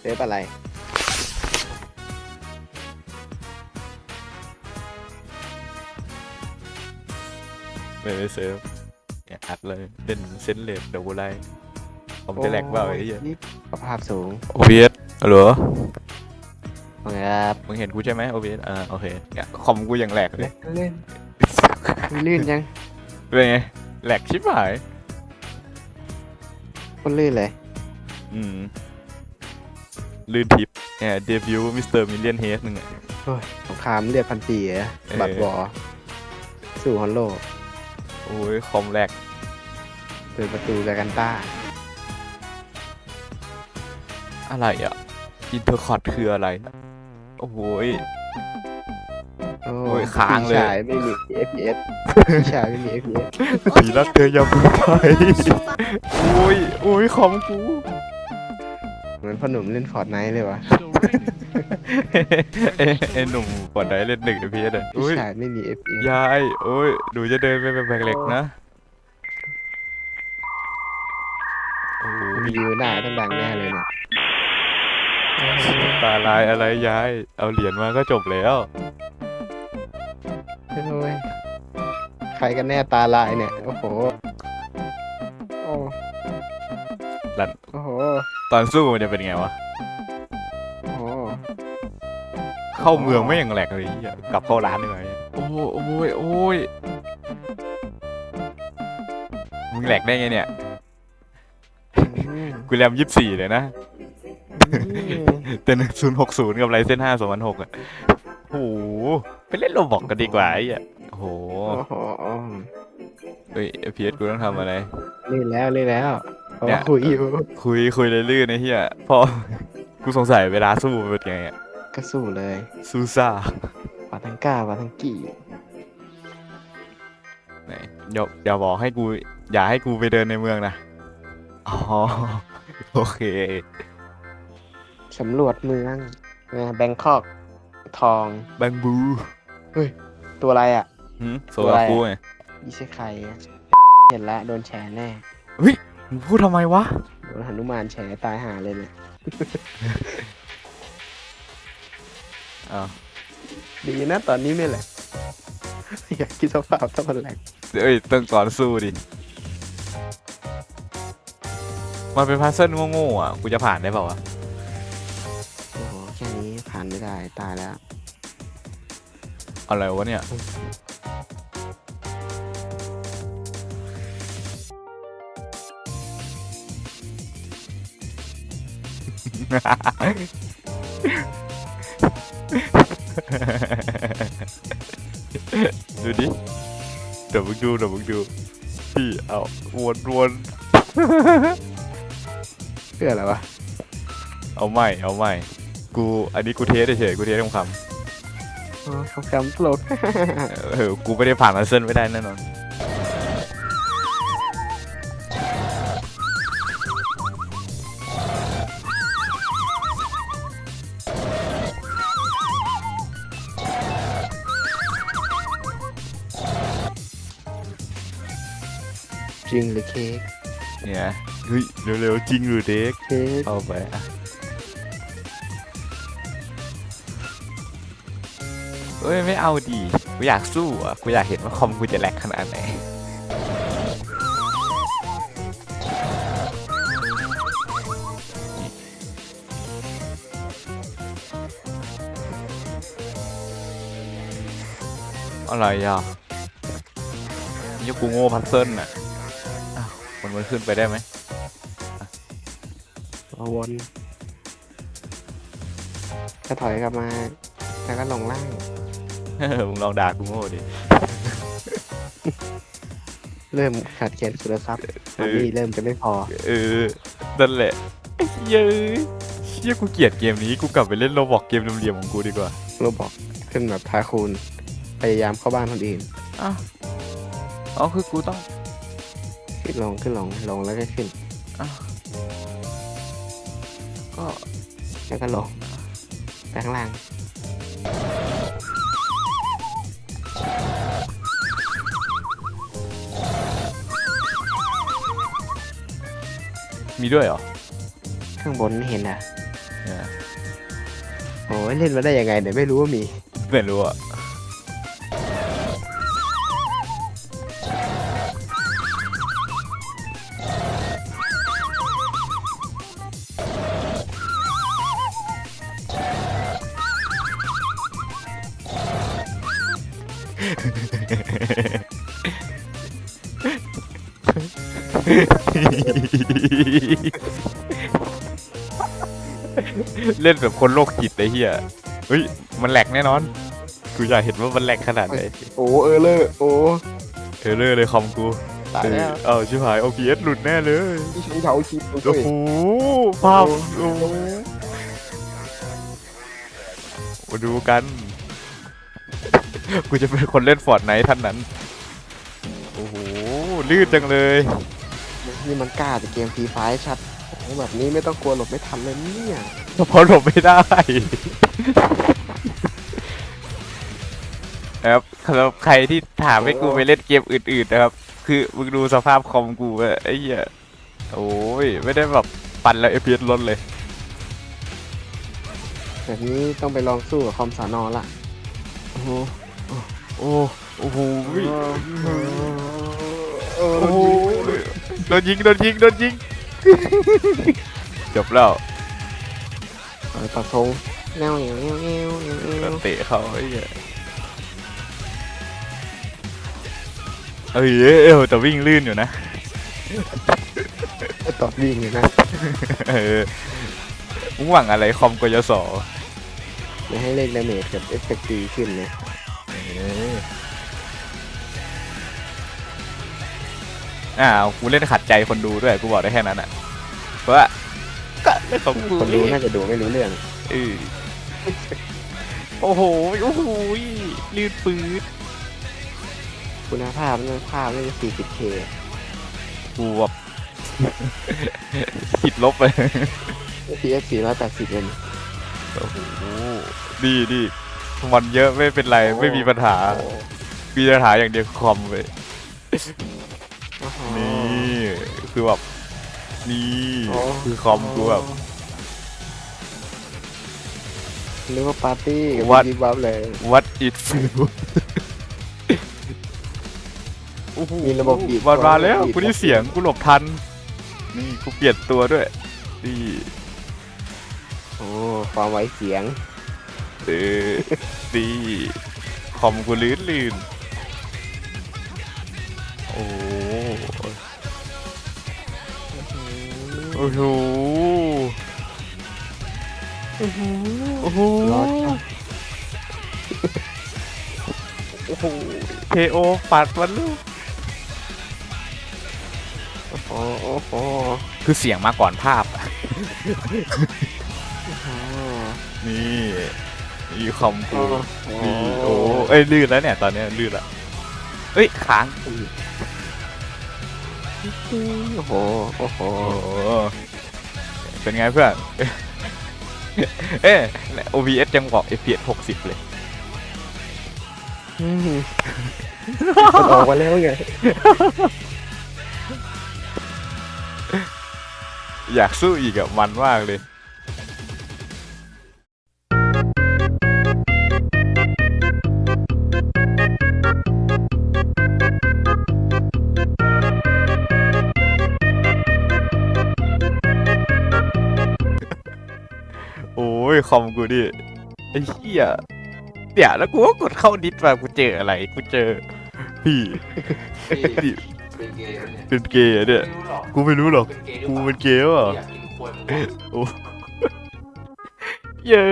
เซฟอะไร ไม่ได้เซิร์ฟเนี่ยอัดเลยเล่นเซนเลดเดยวกูไล่ผมจะแหลกเปล่าไอ้เหี้ยนี่ภาพสูงโอเอสฮัลโหลครับมึงเห็นกูใช่ไหมโอเอสอ่าโอเคเนี่ยคอมกูยังแหลกเลยเล่นมีลื่นยังเป็นไงแหลกชิบหายคนลื่นเลย อืมลื่นทิปเนี่ยเดบิวต์มิสเตอร์มิลเลียนเฮดหนึ่งอะโอ้ยสงครามเลือดพันปีอะเออบัตรวอร์สู่ฮอลโลโอ้ยคอมแหลกเปิดประตูจากกันต้า อะไรอะ อินเทอร์คอร์ดคืออะไรอะโอ้โหยโอ้โอ้ยค้างเลย พี่ชายไม่มี FPS พี่ชายไม่มี FPS ผีรักเธออย่าเพิ่งไปโอ้ยโอ้ยคอมกูเห มือนพ่อหนุ่มเล่นฟอร์ดไนท์เลยวะเอ้ไอ้หนุ่มกดได้เล่นหนึ่งพีเอสอะพี่อุ้ยชายไม่มี FPS ยายโอ้ยหนูจะเดินไปแบบแบกเหล็กนะโอ้ยวิวหน้าต้องดังแน่เลยเนี่ยตาลายอะไรยาย เอาเหรียญมาก็จบแล้ว โอ้ยใครกันแน่ตาลายเนี่ย โอ้โห โอ้หลันโอ้โห ตอนสู้มันจะเป็นไงวะ โอ้โหเข้าเมืองไม่ยังแหลกเลยเหี้ยกลับเข้าร้านดีกว่าโอ้โหโอ้ยโอ้ยมึงแหลกได้ไงเนี่ย อืมกูแรมยี่สิบสี่เลยนะ แต่หนึ่งศูนย์หกศูนย์กับไรเส้นห้าสองพันหกอะโอ้โหไปเล่นโรบอกกันดีกว่าไอ้เหี้ยโอ้โหโอ้โหเฮ้ยพีเอสกูต้องทำอะไร เล่นแล้วเล่นแล้ว เพราะเนี่ว่ายคุยอยู่คุยคุยเลยลื่นไอ้เหี้ยพอ กูสงสัยเวลาสู้มันเป็นไงอะก็สู้เลยซูซ่าปาทังก้าปาทังกี่ไหนอย่าอย่าบอกให้กู อย่าให้กูไปเดินในเมืองนะ อ๋อ โอเค สำรวจเมืองแบงคอก ทอง แบงบูตัวอะไรอะหืมโซลาคูไงยี่ใช่ใครอะเห็นแล้วโดนแฉแน่ เฮ้ย มึงพูดทำไมวะโดนหนุมานแฉตายหาเลยเนี่ยอ้าวดีนะตอนนี้ไม่แหละอยากคิดสภาพถ้ามันแหลกเอ้ยต้องก่อนสู้ดิ มันเป็นพัซเซิลโง่ๆอะ กูจะผ่านได้เปล่าวะ โอ้โหแค่นี้ผ่านไม่ได้ตายแล้ว อะไรวะเนี่ย ดูดิเดี๋ยวมึงดูเดี๋ยวมึงดูพี่เอาวนวนเพื่ออะไรวะเอาใหม่เอาใหม่กูอันนี้กูเทสเฉยๆกูเทสคำคอ๋อคำคำตลกำเออกูไม่ได้ผ่านมาเส้นไม่ได้แน่นอน ริงหรือเค้กเนี่ยเฮ้ยเร็วๆจริงหรือเด็กเค้กเข้าไปอะเอ้ยไม่เอาดีกูอยากสู้อะกูอยากเห็นว่าคอมกูจะแหลกขนาดไหนอะไรอะนี่กูโง่พัซเซิลน่ะอ้าว มันมันขึ้นไปได้ไหมเอาวนก็ถอยกลับมา แล้วก็ลงล่างเออมึงลองด่ากูโง่ดิ เริ่มขาดแคลนคุณทรัพย์เออันอนี้เริ่มจะไม่พอ เออนั่นแหละไอ้เหี้ยเอ้ยเชี่ยกูเกลียดเกมนี้กูกลับไปเล่นโรบอกเกมเหลี่ยมๆของกูดีกว่าโรบอกขึ้นแบบทาคูนพยายามเข้าบ้านคนอื่นอ้าวอ๋อคือกูต้อง ขึ้นลงขึ้นลงลงแล้วก็ขึ้นอ้าวก็แล้วก็ลงไปข้างล่างมีด้วยเหรอคข้างบนไม่เห็นอะเนี่ยโอ้ยเล่นมาได้ยังไงเนี่ยไม่รู้ว่ามีไม่รู้อะ เล่นแบบคนโรคจิตไอ้เหี้ยเฮ้ย มันแหลกแน่นอน กูอยากเห็นว่ามันแหลกขนาดไหนโอ้เออเลอร์โอ้เทเลอร์เลยคอมกูตายแล้วเออชิบหาย OBS หลุดแน่เลยที่ฉันเขาชิปโอ้โหภาพโอ้โหมาดูกัน กูจะเป็นคนเล่นฟอร์ดไนท่านนั้น โอ้โห ลื่นจังเลย นี่มันกล้าแต่เกมฟรีไฟชัดโอ้โหแบบนี้ไม่ต้องกลัวหลบไม่ทันเลยเนี่ยเพราะหลบไม่ได้นะครับสำหรับใครที่ถามให้กูไปเล่นเกมอื่นๆนะครับ คือมึงดูสภาพคอมกูอะไอ้เหี้ยโอ้ยไม่ได้แบบปั่นแล้ว FPS ลดเลยแบบนี้ต้องไปลองสู้กับคอมสานอละโอ้โหโอ้โอ้โหเออโอ้โห โดนยิงโดนยิงโดนยิง จบแล้วเออปักธงแนวแนวแนวแนวแนวแนวเตะเขาไอ้เหี้ยเอ้ยเอวแต่วิ่งลื่นอยู่นะ ตอดวิ่งเลยนะเออมึงหวังอะไรคอมกยศไม่ให้เล่นดาเมจกับเอฟเฟกต์ดีขึ้นนะอ้าวกูเล่นขัดใจคนดูด้วยกูบอกได้แค่นั้นอะเพราะว่าก็เรื่องของกูคนดูน่าจะดูไม่รู้เรื่องเออโอ้โหโอ้โหลื่นปืดคุณภาพมันภาพไม่ใช่ 40K กูแบบผิดลบไป PS 480เลยโอ้โหดีดีมันเยอะไม่เป็นไรไม่มีปัญหามีปัญหาอย่างเดียวคือคอมเลยโอ้โห นี่คือแบบนี่โอ้คือคอมกูแบบเรียกว่าปาร์ตี้กับ What? บีบับเลย what it feel โอ้โหมีระบบบีบมันมาแล้วบีบ กูได้เสียงกูหลบทัน นี่กูเปลี่ยนตัวด้วยนี่โอ้ความไวเสียง เออดีคอมกูลื่นลื่นโอ้โห โอ้โห โอ้โห โอ้โหรอดครับ โอ้โหเทโอปัดมันลูก โอ้โห โอ้โห คือเสียงมาก่อนภาพอะอ่านี่นี่คอมโอ้กูโหนี่โอ้เอ้ยลื่นแล้วเนี่ย ตอนเนี้ยลื่นละเอ้ยค้าง โอ้โห โอ้โห โอ้โหเป็นไงเพื่อน เอ๊ะ OBS ยังบอก FPS 60 เลย อืมมันออกมาแล้วไงอยากสู้อีกอะมันมากเลย โอ้ยคอมกูดิไอ้เหี้ยเดี๋ยวแล้วกูก็กดเข้าดิสมากูเจออะไรกูเจอ พี่พี่เป็นเกย์เนี่ยเป็นเกย์อะเนี่ย ไม่รู้หรอกกูไม่รู้หรอก เป็นเกย์หรือกูเปล่าเป็นเกย์เหรออยากกินคนโอ้เย้